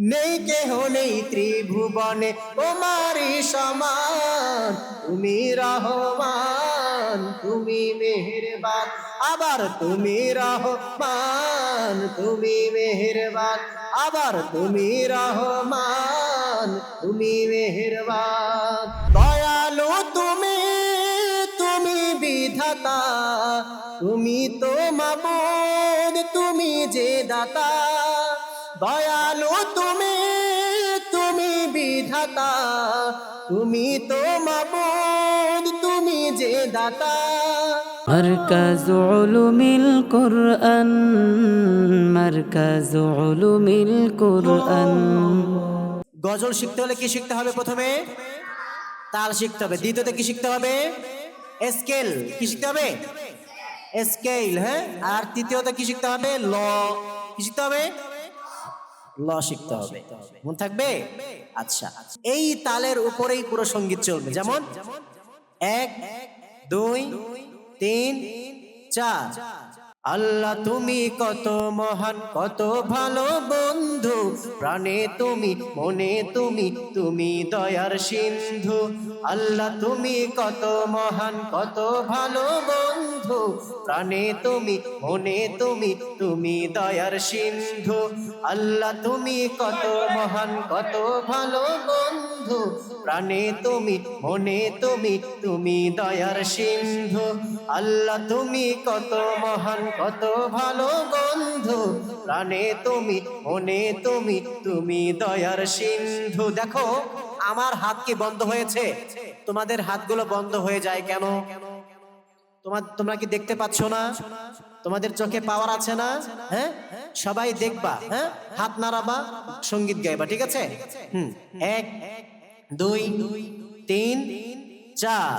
নেই কেহ নেই ত্রিভুবনে তোমারই সমান। তুমি রহমান, তুমি মেহেরবান। আবার তুমি রহমান, তুমি মেহেরবান। আবার তুমি রহমান, তুমি মেহেরবান। দয়ালু তুমি তুমি বিধাতা। তুমি তো মাবুদ, তুমি যে দাতা। দয়ালু তুমি তুমি বিধাতা তুমি তো মাবুদ তুমি যে দাতা مركز علوم القرآن مركز علوم القرآن গজল শিখতে হলে কি শিখতে হবে প্রথমে তাল শিখতে হবে দ্বিতীয়তে কি শিখতে হবে স্কেল কি শিখতে হবে স্কেল হ্যাঁ আর তৃতীয়তে কি শিখতে হবে ল কি শিখতে হবে ল শিখতে হবে। মন থাকবে? আচ্ছা। এই তালের উপরেই পুরো সংগীত চলবে। যেমন, এক, দুই, তিন, চার। আল্লাহ তুমি কত মহান, কত ভালো বন্ধু। প্রাণে তুমি, মনে তুমি তুমি দয়ার সিন্ধু। আল্লাহ তুমি কত মহান, কত ভালো বন্ধু। প্রাণে তুমি, মনে তুমি তুমি দয়ার সিন্ধু। আল্লাহ তুমি কত মহান, কত ভালো বন্ধু। প্রাণে তুমি, মনে তুমি তুমি দয়ার সিন্ধু। আল্লাহ তুমি কত মহান, কত ভালো বন্ধু। প্রাণে তুমি, মনে তুমি তুমি দয়ার সিন্ধু। দেখো, আমার হাত কি বন্ধ হয়েছে? তোমাদের হাতগুলো বন্ধ হয়ে যায় কেন? তোমার তোমরা কি দেখতে পাচ্ছ না? তোমাদের চোখে পাওয়ার আছে না? হ্যাঁ? সবাই দেখবা হ্যাঁ? হাত নাড়াবা, সংগীত গাইবা, ঠিক আছে? হুম। এক, দুই, তিন, চার।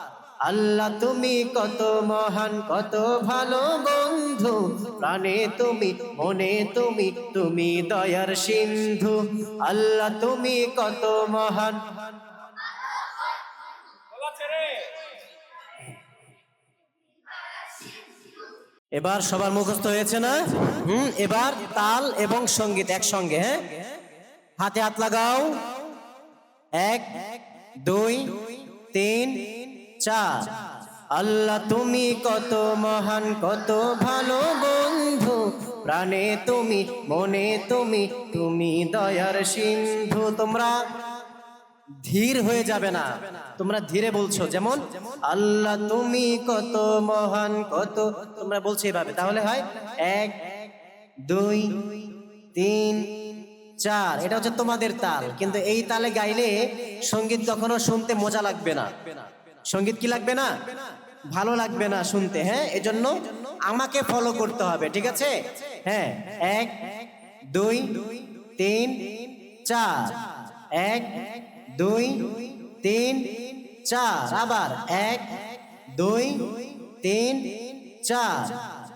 আল্লাহ, তুমি কত মহান, কত ভালো বন্ধু। প্রাণে তুমি, মনে তুমি তুমি দয়ার সিন্ধু। আল্লাহ, তুমি কত মহান। এবার সবার মুখস্থ হয়েছে না? হুম, এবার তাল এবং সংগীত একসঙ্গে হ্যাঁ? হাতে হাত লাগাও। এক, দুই, তিন চার আল্লাহ, তুমি কত মহান, কত ভালো বন্ধু। প্রাণে তুমি, মনে তুমি তুমি দয়ার সিন্ধু। তোমরা ধীর হয়ে যাবে না। তোমরা ধীরে বলছো, যেমন, আল্লাহ, তুমি কত মহান, কত, তোমরা বলছো এভাবে। তাহলে হয় এক, দুই, তিন, চার। এটা হচ্ছে তোমাদের তাল। কিন্তু এই তালে গাইলে সংগীত কখনো শুনতে মজা লাগবে না। সংগীত কি লাগবে না? ভালো লাগবে না শুনতে হ্যাঁ? এজন্য আমাকে ফলো করতে হবে, ঠিক আছে? হ্যাঁ এক, দুই, তিন, চার, এক, দুই, তিন, চার, আবার এক, দুই, তিন, চার।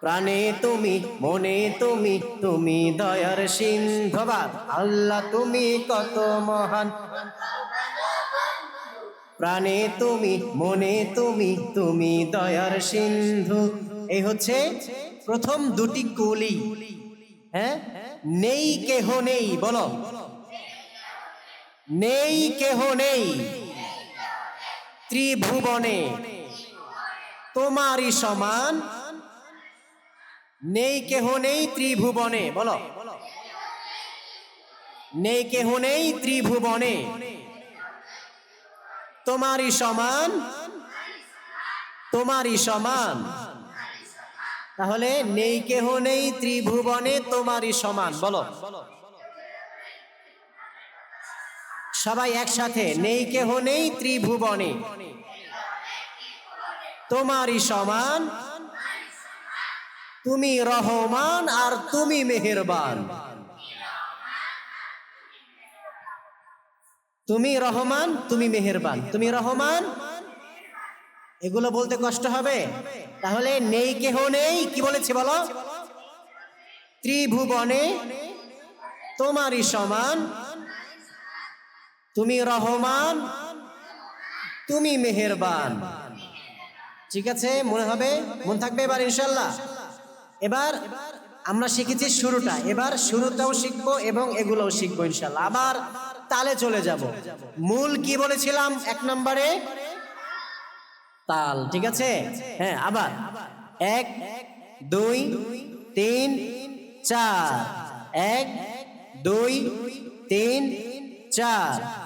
প্রাণে তুমি, মনে তুমি তুমি দয়ার সিন্ধবাদ। আল্লাহ, তুমি কত মহান। প্রাণে তুমি, মনে তুমি তুমি দয়ার সিন্ধু। এই হচ্ছে প্রথম দুটি কলি। হ্যাঁ? নেই কেহ নেই, বলো। নেই কেহ নেই। ত্রিভুবনে। তোমারই সমান নেই কেহ নেই ত্রিভুবনে, বলো। নেই কেহ নেই ত্রিভুবনে। তোমারই সমান তোমারই সমান। তাহলে নেই কেহ নেই ত্রিভুবনে, তোমারই সমান, বলো। সবাই একসাথে, নেই কেহ নেই ত্রিভুবনে। তোমারই সমান তুমি রহমান আর তুমি মেহেরবান। তুমি রহমান, তুমি মেহেরবান। তুমি রহমান? এগুলো বলতে কষ্ট হবে। তাহলে নেই কেহ নেই, কি বলেছে বলো? ত্রিভুবনে তোমারই সমান। তুমি রহমান, তুমি মেহেরবান। ঠিক আছে, মনে হবে? মন থাকবে এবার ইনশাল্লাহ এবার আমরা শিখেছি শুরুটা। এবার শুরুটাও শিখব এবং এগুলোও শিখব ইনশাল্লাহ আবার তালে চলে যাব। মূল কি বলেছিলাম? এক নম্বরে তাল, ঠিক আছে? হ্যাঁ আবার। এক, দুই, তিন, চার। এক, দুই, তিন, চার।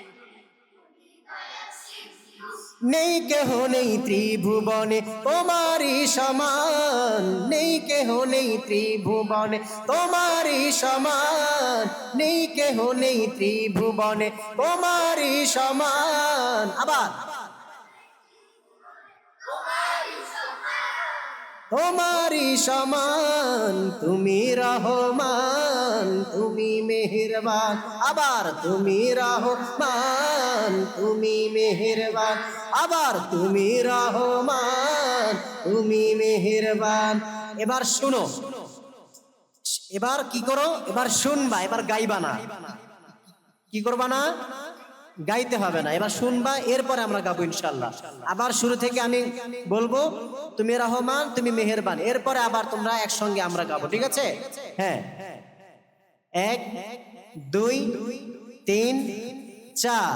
নেই কেহ নেই ত্রিভুবনে, তোমারই সমান। নেই কেহ নেই ত্রিভুবনে, তোমারই সমান। নেই কেহ নেই ত্রিভুবনে, তোমারই সমান। আবার। তোমারই সমান, তুমি রহমান, তুমি মেহেরবান। আবার, তুমি রহমান। তুমি মেহেরবান। আবার তুমি রহমান, তুমি মেহেরবান। এবার শুনো। এবার কি করো? এবার শুনবা, এবার গাইবা না। কি করবা না? গাইতে হবে না। এবার শুনবা, এরপরে আমরা গাবো ইনশাল্লাহ আবার শুরু থেকে আমি বলব, তুমি রহমান, তুমি মেহেরবান। এরপরে আবার তোমরা একসঙ্গে আমরা গাবো, ঠিক আছে? হ্যাঁ। এক, দুই, তিন, চার।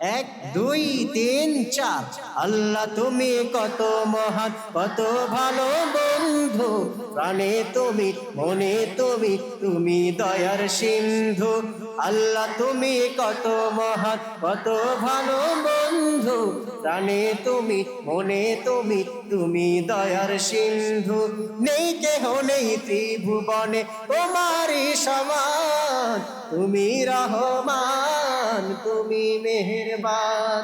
এক, দুই, তিন, চার। আল্লাহ, তুমি কত মহান, কত ভালো বন্ধু। প্রাণে তুমি, মনে তুমি তুমি দয়ার সিন্ধু। আল্লাহ, তুমি কত মহান, কত ভালো বন্ধু। প্রাণে তুমি, মনে তুমি তুমি দয়ার সিন্ধু। নেই কেহ নেই ত্রিভুবনে তোমারই সমান। তুমি রহমান, তুমি মেহেরবান।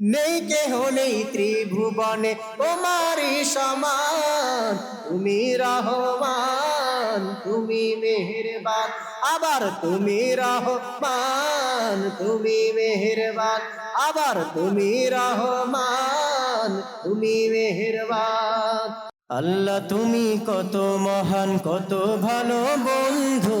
নেই কেহ নেই ত্রিভুবনে তোমারই সমান। তুমি রহমান, তুমি মেহেরবান। আবার তুমি রহমান, তুমি মেহেরবান। আবার তুমি রহমান, তুমি মেহেরবান। আল্লাহ তুমি কত মহান, কত ভালো বন্ধু।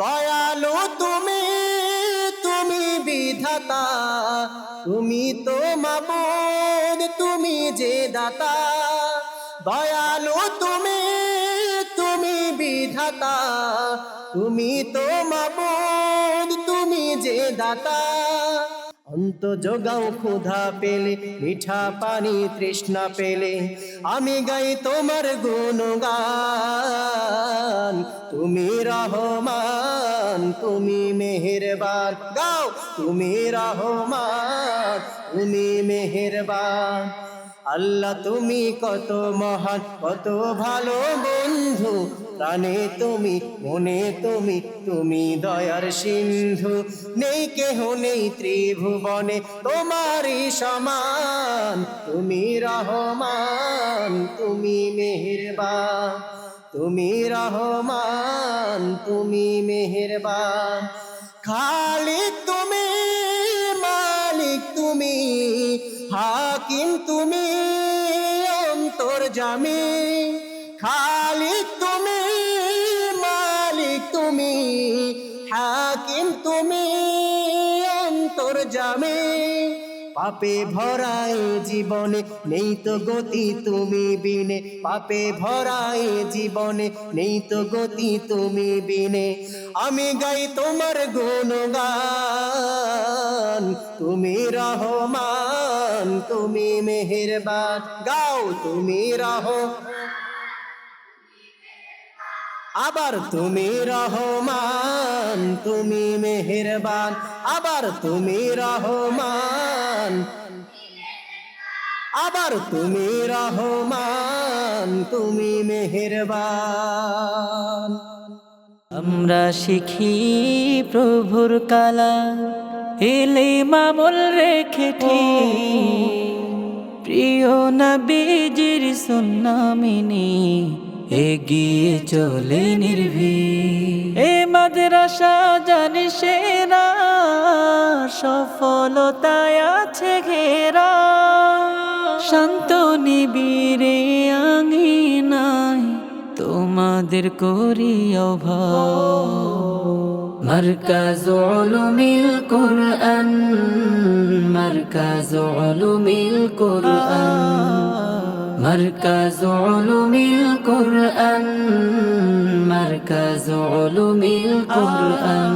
দয়ালু তুমি তুমি বিধাতা, তুমি তো মাবুদ, তুমি যে দাতা। দয়ালু তুমি তুমি বিধাতা, তুমি তো মাবুদ, তুমি যে দাতা। অন্ত যোগাও ক্ষুধা পেলে, মিঠা পানি তৃষ্ণা পেলে। আমি গাই তোমার গুণগান, তুমি রহমান, তুমি মেহেরবান। গাও, তুমি রহমান, তুমি মেহেরবান। আল্লাহ তুমি কত মহান, কত ভালো বন্ধু। প্রাণে তুমি, মনে তুমি তুমি দয়ার সিন্ধু। নেই কেহ নেই ত্রিভুবনে, তোমারই সমান। তুমি রহমান, তুমি মেহেরবান। তুমি রহমান, তুমি মেহেরবান। খালিক তুমি, মালিক তুমি, হাকিম তুমি জামি। খালিক তুমি, মালিক তুমি, হাকিম তুমি, অন্তর জামি। পাপে ভরায় জীবনে, নেই তো গতি তুমি বিনে। পাপে ভরায় জীবনে, নেই তো গতি তুমি বিনে। আমি গাই তোমার গুণগান, তুমি রহমান। তুমি মেহেরবান, গাও, তুমি রহ। আবার, তুমি রহমান, তুমি মেহেরবান। আবার, তুমি রহমান। আবার, তুমি রহমান, তুমি মেহেরবান। আমরা শিখি প্রভুর কালা এলে মামল রেখে প্রিয় নবীজির সুন্নামিনী, এগিয়ে চলে নির্ভী এ মাদ্রাসা জানি সেরা, সফলতায় আছে ঘেরা। শান্ত নিবিড়ে আঙিনায় তোমাদের করি অভাব। মার্কাজ উলুমিল কোরআন মার্কাজ উলুমিল কোরআন মার্কাজ উলুমিল কোরআন মার্কাজ উলুমিল কোরআন